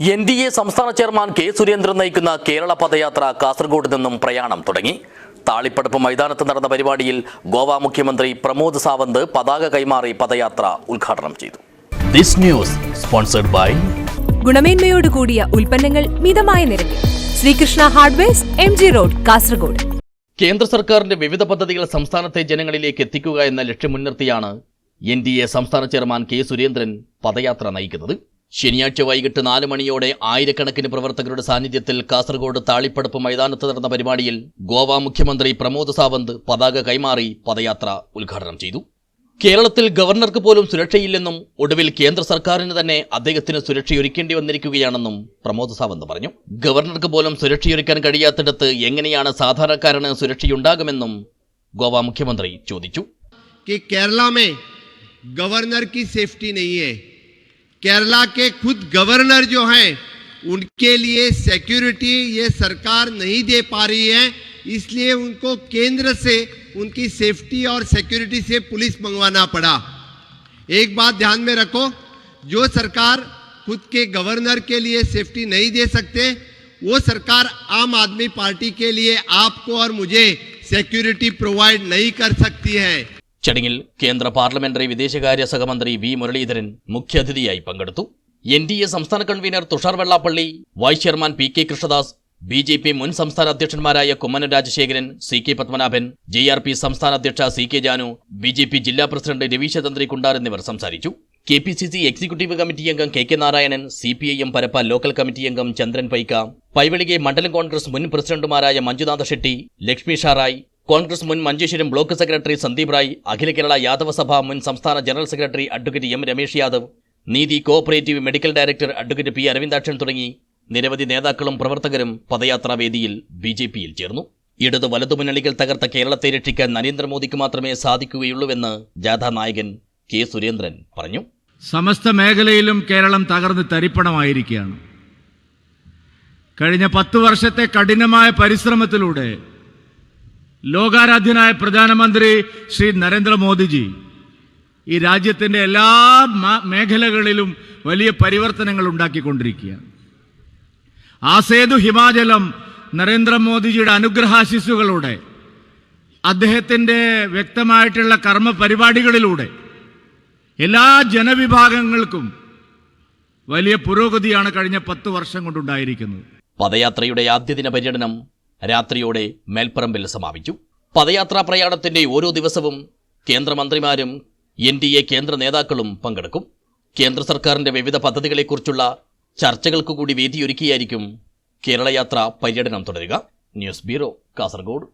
N D A സംസ്ഥാന chairman K Surendran നയിക്കുന്ന കേരള പദയാത്ര കാസർഗോഡ് നിന്നും പ്രയാണം തുടങ്ങി. താളിപ്പടപ്പ് മൈതാനത്ത് നടന്ന പരിപാടിയിൽ ഗോവ മുഖ്യമന്ത്രി പ്രമോദ് സാവന്ത് പതാക കൈമാറി പദയാത്ര ഉദ്ഘാടനം ചെയ്തു. ദിസ് ന്യൂസ് സ്പോൺസർഡ് ബൈ ഗുണമേന്മയോട് കൂടിയ ഉൽപ്പന്നങ്ങൾ മിതമായ നിരക്കിൽ. Sreekrishna hardwares M G road Kasaragod. കേന്ദ്ര സർക്കാരിന്റെ വിവിധ പദ്ധതികൾ സംസ്ഥാനത്തെ ജനങ്ങളിലേക്ക് എത്തിക്കുക എന്ന ലക്ഷ്യം മുൻനിർത്തിയാണ് എൻ ഡി എ സംസ്ഥാന ചെയർമാൻ കെ സുരേന്ദ്രൻ പദയാത്ര നയിക്കുന്നത്. ശനിയാഴ്ച വൈകിട്ട് നാല് മണിയോടെ ആയിരക്കണക്കിന് പ്രവർത്തകരുടെ സാന്നിധ്യത്തിൽ കാസർഗോഡ് താളിപ്പടപ്പ് മൈതാനത്ത് നടന്ന പരിപാടിയിൽ ഗോവ മുഖ്യമന്ത്രി പ്രമോദ് സാവന്ത് പതാക കൈമാറി പദയാത്ര ഉദ്ഘാടനം ചെയ്തു. കേരളത്തിൽ ഗവർണർക്ക് പോലും സുരക്ഷയില്ലെന്നും ഒടുവിൽ കേന്ദ്ര സർക്കാരിന് തന്നെ അദ്ദേഹത്തിന് സുരക്ഷയൊരുക്കേണ്ടി വന്നിരിക്കുകയാണെന്നും പ്രമോദ് സാവന്ത് പറഞ്ഞു. ഗവർണർക്ക് പോലും സുരക്ഷയൊരുക്കാൻ കഴിയാത്തിടത്ത് എങ്ങനെയാണ് സാധാരണക്കാരന് സുരക്ഷയുണ്ടാകുമെന്നും ഗോവ മുഖ്യമന്ത്രി ചോദിച്ചു. കേരളമേ ഗവർണർ സേഫ്റ്റി केरला के खुद गवर्नर जो हैं, उनके लिए सिक्योरिटी ये सरकार नहीं दे पा रही है, इसलिए उनको केंद्र से, उनकी सेफ्टी और सिक्योरिटी से पुलिस मंगवाना पड़ा। एक बात ध्यान में रखो, जो सरकार खुद के गवर्नर के लिए सेफ्टी नहीं दे सकते, वो सरकार आम आदमी पार्टी के लिए आपको और मुझे सिक्योरिटी प्रोवाइड नहीं कर सकती है। ചടങ്ങിൽ കേന്ദ്ര പാർലമെന്ററി വിദേശകാര്യ സഹമന്ത്രി വി മുരളീധരൻ മുഖ്യാതിഥിയായി പങ്കെടുത്തു. എൻ ഡി എ സംസ്ഥാന convener Thushar Vellappally vice chairman P K Krishnadas B J P മുൻ സംസ്ഥാന അധ്യക്ഷന്മാരായ Kummanam Rajasekharan C K Padmanabhan J R P സംസ്ഥാന അധ്യക്ഷ C K Janu B J P ജില്ലാ പ്രസിഡന്റ് രവീശ തന്ത്രി കുണ്ടാർ എന്നിവർ സംസാരിച്ചു. K P C C executive committee അംഗം K K Narayanan C P I M Parappa local committee അംഗം ചന്ദ്രൻ പൈക്ക പൈവളികെ മണ്ഡലം കോൺഗ്രസ് മുൻ പ്രസിഡന്റുമാരായ മഞ്ജുനാഥ ഷെട്ടി ലക്ഷ്മി ഷാറായ് കോൺഗ്രസ് മുൻ മഞ്ചേശ്വരം ബ്ലോക്ക് സെക്രട്ടറി സന്ദീപ് റായ് അഖില കേരള യാദവ സഭ മുൻ സംസ്ഥാന general secretary advocate M Ramesh Yadav Neethi cooperative medical director advocate P Aravindakshan തുടങ്ങി നിരവധി നേതാക്കളും പ്രവർത്തകരും പദയാത്രാ വേദിയിൽ ബി ജെ പിയിൽ ചേർന്നു. ഇടതു വലതു മുന്നണികൾ തകർത്ത കേരളത്തെ രക്ഷിക്കാൻ നരേന്ദ്രമോദിക്ക് മാത്രമേ സാധിക്കുകയുള്ളൂവെന്ന് ജാഥാ നായകൻ കെ സുരേന്ദ്രൻ പറഞ്ഞു. സമസ്ത മേഖലയിലും കേരളം തകർന്ന് തരിപ്പണമായിരിക്കുകയാണ്. കഴിഞ്ഞ പത്തു വർഷത്തെ കഠിനമായ പരിശ്രമത്തിലൂടെ ലോകാരാധ്യനായ പ്രധാനമന്ത്രി ശ്രീ നരേന്ദ്രമോദിജി ഈ രാജ്യത്തിന്റെ എല്ലാ മേഖലകളിലും വലിയ പരിവർത്തനങ്ങൾ ഉണ്ടാക്കിക്കൊണ്ടിരിക്കുകയാണ്. ആ സേതു ഹിമാചലം നരേന്ദ്രമോദിജിയുടെ അനുഗ്രഹാശിസ്സുകളോടെ അദ്ദേഹത്തിന്റെ വ്യക്തമായിട്ടുള്ള കർമ്മ പരിപാടികളിലൂടെ എല്ലാ ജനവിഭാഗങ്ങൾക്കും വലിയ പുരോഗതിയാണ് കഴിഞ്ഞ പത്ത് വർഷം കൊണ്ടുണ്ടായിരിക്കുന്നത്. പദയാത്രയുടെ ആദ്യ ദിന പര്യടനം രാത്രിയോടെ മേൽപ്പറമ്പിൽ സമാപിച്ചു. പദയാത്രാ പ്രയാണത്തിന്റെ ഓരോ ദിവസവും കേന്ദ്രമന്ത്രിമാരും എൻ ഡി എ കേന്ദ്ര നേതാക്കളും പങ്കെടുക്കും. കേന്ദ്ര സർക്കാരിന്റെ വിവിധ പദ്ധതികളെക്കുറിച്ചുള്ള ചർച്ചകൾക്ക് കൂടി വേദിയൊരുക്കിയായിരിക്കും കേരളയാത്ര പര്യടനം തുടരുക. News bureau Kasaragod.